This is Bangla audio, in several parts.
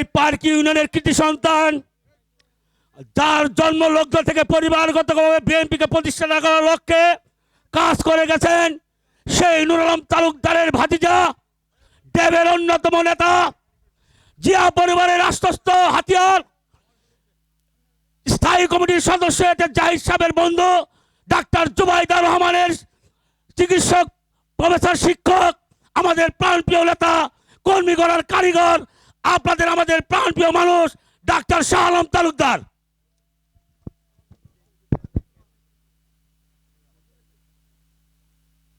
এই পার্ক ইউনিয়নের কৃতি সন্তান, যার জন্মলগ্ন থেকে পরিবারগতভাবে বিএনপিকে প্রতিষ্ঠা করার লক্ষ্যে কাজ করে গেছেন সেই নুর আলম তালুকদারের ভাতিজা, দেবের অন্যতম নেতা, জিয়া পরিবারের রাষ্ট্রস্থ হাতিয়ার, স্থায়ী কমিটির সদস্য এটা জাহিদ সাহেবের বন্ধু, ডাক্তার জুবাইদার রহমানের চিকিৎসক, প্রফেসর শিক্ষক, আমাদের প্রাণপ্রিয় নেতা, কর্মী গড়ার কারিগর আপনাদের আমাদের প্রাণপ্রিয় মানুষ, ডাক্তার শাহ আলম তালুকদার।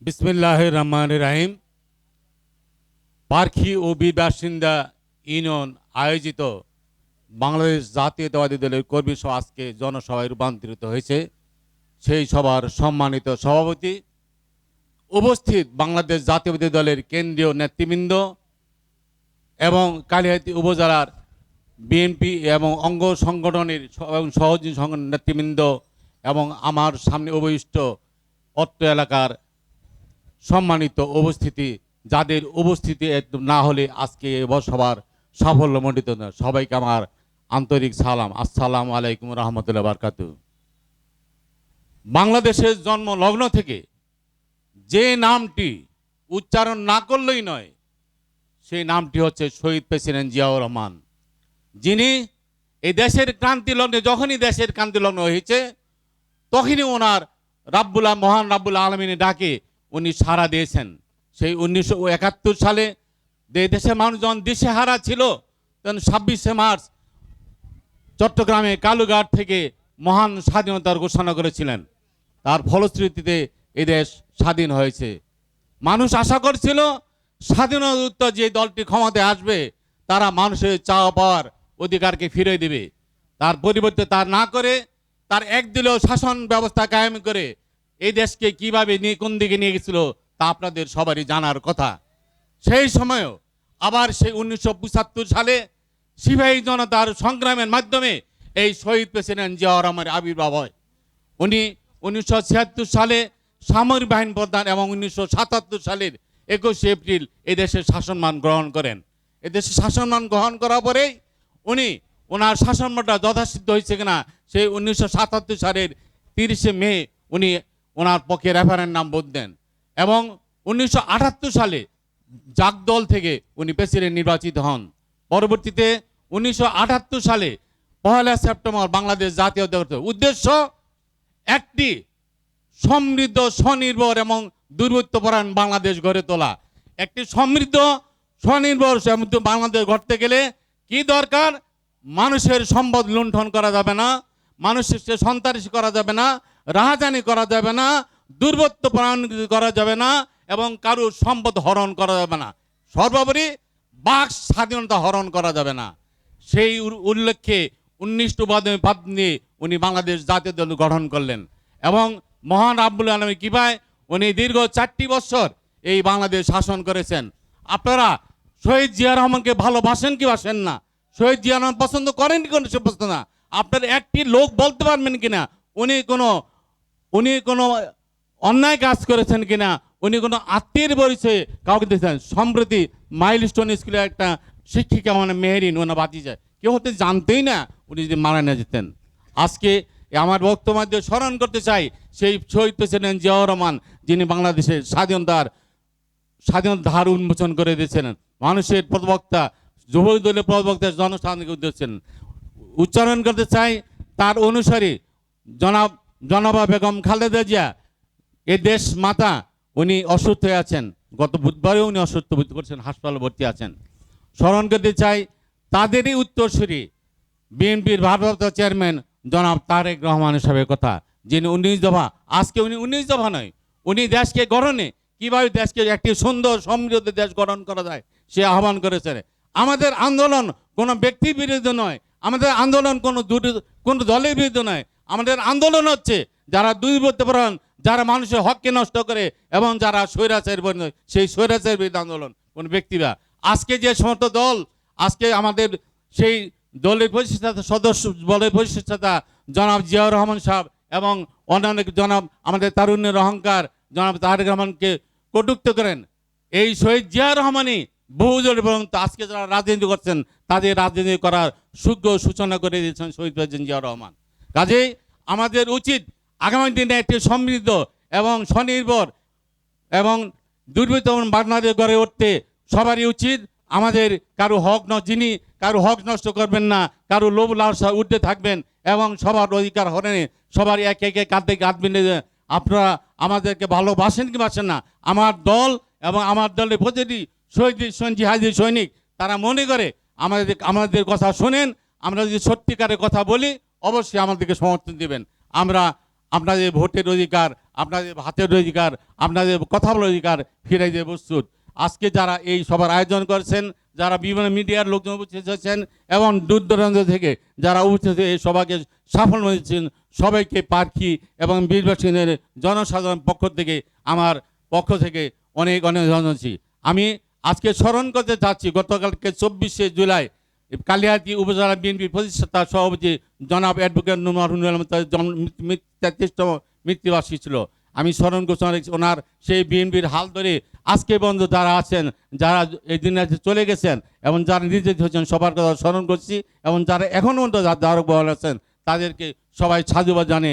বিসমিল্লাহ রহমান রাহিম। পার্কি ও বীর বাসিন্দা ইউনিয়ন আয়োজিত বাংলাদেশ জাতীয়তাবাদী দলের কর্মী সভা আজকে জনসভায় রূপান্তরিত হয়েছে। সেই সভার সম্মানিত সভাপতি উপস্থিত বাংলাদেশ জাতীয়তাবাদী দলের কেন্দ্রীয় নেতৃবৃন্দ এবং কালিহাতি উপজেলার বিএনপি এবং অঙ্গ সংগঠনের এবং সহযোগী সংগঠন নেতৃবৃন্দ এবং আমার সামনে উপবিষ্ট অত্র এলাকার সম্মানিত উপস্থিতি, যাদের উপস্থিতি না হলে আজকে সবার সাফল্যমণ্ডিত সবাইকে আমার আন্তরিক সালাম। আসসালাম আলাইকুম রহমতুল্লাহ বারকাতু বাংলাদেশের জন্ম লগ্ন থেকে যে নামটি উচ্চারণ না করলেই নয় সেই নামটি হচ্ছে শহীদ প্রেসিডেন্ট জিয়াউর রহমান। যিনি এই দেশের ক্রান্তি লগ্নে, যখনই দেশের ক্রান্তি লগ্ন হয়েছে, তখনই ওনার রাব্বুল্লাহ মহান রাব্বুল আলমিনে ডাকে, উনি সাড়া দিয়েছেন। সেই উনিশশো একাত্তর সালে দেশের মানুষ যখন দিশেহারা ছিল, তখন ছাব্বিশে মার্চ চট্টগ্রামে কালুঘাট থেকে মহান স্বাধীনতার ঘোষণা করেছিলেন। তার ফলশ্রুতিতে এদেশ স্বাধীন হয়েছে। মানুষ আশা করছিল স্বাধীনতা যে দলটি ক্ষমতায় আসবে, তারা মানুষের চাওয়া পাওয়ার অধিকারকে ফিরে দেবে। তার পরিবর্তে তার না করে, তার একদিলেও শাসন ব্যবস্থা কায়েম করে এই দেশকে কীভাবে নিয়ে কোন দিকে নিয়ে গেছিল, তা আপনাদের সবারই জানার কথা। সেই সময়ও আবার সেই উনিশশো পঁচাত্তর সালে সিপাহী জনতার সংগ্রামের মাধ্যমে এই শহীদ প্রেসিডেন্ট জিয়াউর রহমানের আবির্ভাব হয়। উনি উনিশশো ছিয়াত্তর সালে সামরিক বাহিনী প্রধান এবং উনিশশো সাতাত্তর সালের একুশে এপ্রিল এদেশের শাসনমান গ্রহণ করেন। এদেশে শাসনমান গ্রহণ করার পরেই উনি ওনার শাসনমানটা যথাসিদ্ধ হয়েছে কিনা সেই উনিশশো সাতাত্তর সালের তিরিশে মে উনি ওনার পক্ষে রেফারেন্ডাম ভোট দেন এবং উনিশশো আটাত্তর সালে জাগদল থেকে উনি প্রেসিডেন্ট নির্বাচিত হন। পরবর্তীতে উনিশশো আটাত্তর সালে পহেলা সেপ্টেম্বর বাংলাদেশ জাতীয় উদ্দেশ্য একটি সমৃদ্ধ স্বনির্ভর এবং দুর্বৃত্তপরায়ণ বাংলাদেশ গড়ে তোলা। একটি সমৃদ্ধ, স্বনির্ভর সমৃদ্ধ বাংলাদেশ গড়তে গেলে কি দরকার? মানুষের সম্পদ লুণ্ঠন করা যাবে না মানুষকে সন্ত্রাসী করা যাবে না, রাহাজানি করা যাবে না, দুর্বৃত্ত করা যাবে না এবং কারোর সম্পদ হরণ করা যাবে না। সর্বোপরি বাক স্বাধীনতা হরণ করা যাবে না। সেই উল- উল্লেখ্যে উনিশটি বাদে বাদ নিয়ে উনি বাংলাদেশ জাতীয় দল গঠন করলেন এবং মহান আব্বুল আলমী কীভাবে উনি দীর্ঘ চারটি বছর এই বাংলাদেশ শাসন করেছেন। আপনারা শহীদ জিয়া রহমানকে ভালোবাসেন কি বাসেন না? শহীদ জিয়া রহমান পছন্দ করেন কোনো সে পছন্দ না? আপনার একটি লোক বলতে পারবেন কিনা? উনি কোনো উনি কোনো অন্যায় কাজ করেছেন কিনা? উনি কোনো আত্মীয়ের পরিচয়ে কাউকে দিয়েছেন? সম্প্রতি মাইল স্টোন স্কুলে একটা শিক্ষিকা মানে মেহেরিন ওনা বাতি যায় কেউ হতে জানতেই না উনি যদি মারা না যেতেন। আজকে আমার বক্তব্য স্মরণ করতে চাই সেই শহীদ প্রেসিডেন্ট জিয়াউর রহমান, যিনি বাংলাদেশের স্বাধীনতার স্বাধীনতা ধার উন্মোচন করে দিয়েছিলেন মানুষের প্রবক্তা যুব দলের প্রবক্তা জনসাধারণকে উদ্দেশ্যেন উচ্চারণ করতে চাই তার অনুসারী জনাব, জনাবা বেগম খালেদা জিয়া, এ দেশ মাতা, উনি অসুস্থ হয়ে আছেন। গত বুধবারেও উনি অসুস্থ বোধ করছেন, হাসপাতালে ভর্তি আছেন। স্মরণ করতে চাই তাদেরই উত্তরসূরি, বিএনপির ভারপ্রাপ্ত চেয়ারম্যান জনাব তারেক রহমান সাহেবের কথা, যিনি উনিশ দফা, আজকে উনি উনিশ দফা নয়, উনি দেশকে গঠনে কীভাবে দেশকে একটি সুন্দর, সমৃদ্ধ দেশ গঠন করা যায়, সে আহ্বান করেছেন। আমাদের আন্দোলন কোনো ব্যক্তির বিরুদ্ধে নয়, আমাদের আন্দোলন কোনো দুটি- কোনো দলের বিরুদ্ধে নয়, আমাদের আন্দোলন হচ্ছে যারা দুর্বৃত্তপরায়ণ, যারা মানুষের হককে নষ্ট করে এবং যারা স্বৈরাচার সেই স্বৈরাচারের বিরুদ্ধে আন্দোলন, কোন ব্যক্তিরা আজকে যে সমস্ত দল, আজকে আমাদের সেই দলের প্রতিষ্ঠাতা সদস্য বলের প্রতিষ্ঠাতা জনাব জিয়াউর রহমান সাহেব এবং অন্যান্য জনাব আমাদের তারুণ্যের অহংকার জনাব তারেক রহমানকে কটুক্ত করেন। এই শহীদ জিয়াউর রহমানই বহুজন এবং আজকে যারা রাজনীতি করছেন, তাদের রাজনীতি করার সুযোগ্য সূচনা করে দিয়েছেন শহীদ প্রেসিডেন্ট জিয়াউর রহমান। কাজেই আমাদের উচিত আগামী দিনে একটি সমৃদ্ধ এবং স্বনির্ভর এবং দুর্বৃত্ত বাংলাদেশ গড়ে উঠতে সবারই উচিত আমাদের কারও হক ন যিনি কারও হক নষ্ট করবেন না, কারও লোভ লালসা উঠতে থাকবেন এবং সবার অধিকার হরণে সবার একে একে কাঁধ মিলে আপনারা আমাদেরকে ভালোবাসেন কি বাসেন না? আমার দল এবং আমার দলের প্রতিটি শহীদ হাজি সৈনিক, তারা মনে করে আমাদের আমাদের কথা শোনেন, আমরা যদি সত্যিকারের কথা বলি, অবশ্যই আমাদেরকে সমর্থন দেবেন। আমরা আপনাদের ভোটের অধিকার, আপনাদের হাতের অধিকার, আপনাদের কথা বলার অধিকার ফিরাই দিয়ে প্রস্তুত। আজকে যারা এই সবার আয়োজন করেছেন, যারা বিভিন্ন মিডিয়ার লোকজন উপস্থিত হয়েছেন এবং দূর দূরান্ত থেকে যারা উপস্থিত এই সভাকে সাফল্য দিচ্ছেন সবাইকে প্রার্থী এবং নির্বাচনের জনসাধারণ পক্ষ থেকে, আমার পক্ষ থেকে অনেক অনেক জানাচ্ছি। আমি আজকে স্মরণ করতে চাচ্ছি, গতকালকে চব্বিশে জুলাই কালিয়াতি উপজেলা বিএনপি প্রতিষ্ঠাতা সভাপতি জনাব অ্যাডভোকেট নুমার জন্ম তেত্রিশতম মৃত্যুবার্ষিকী ছিল। আমি স্মরণ করছি ওনার সেই বিএনপির হাল ধরে আজকে বন্ধু যারা আছেন, যারা এই দিনে চলে গেছেন এবং যারা নির্যাতিত হয়েছেন, সবার কথা স্মরণ করছি এবং যারা এখনও যারা বহাল আছেন, তাদেরকে সবাই সাধুবাদ জানে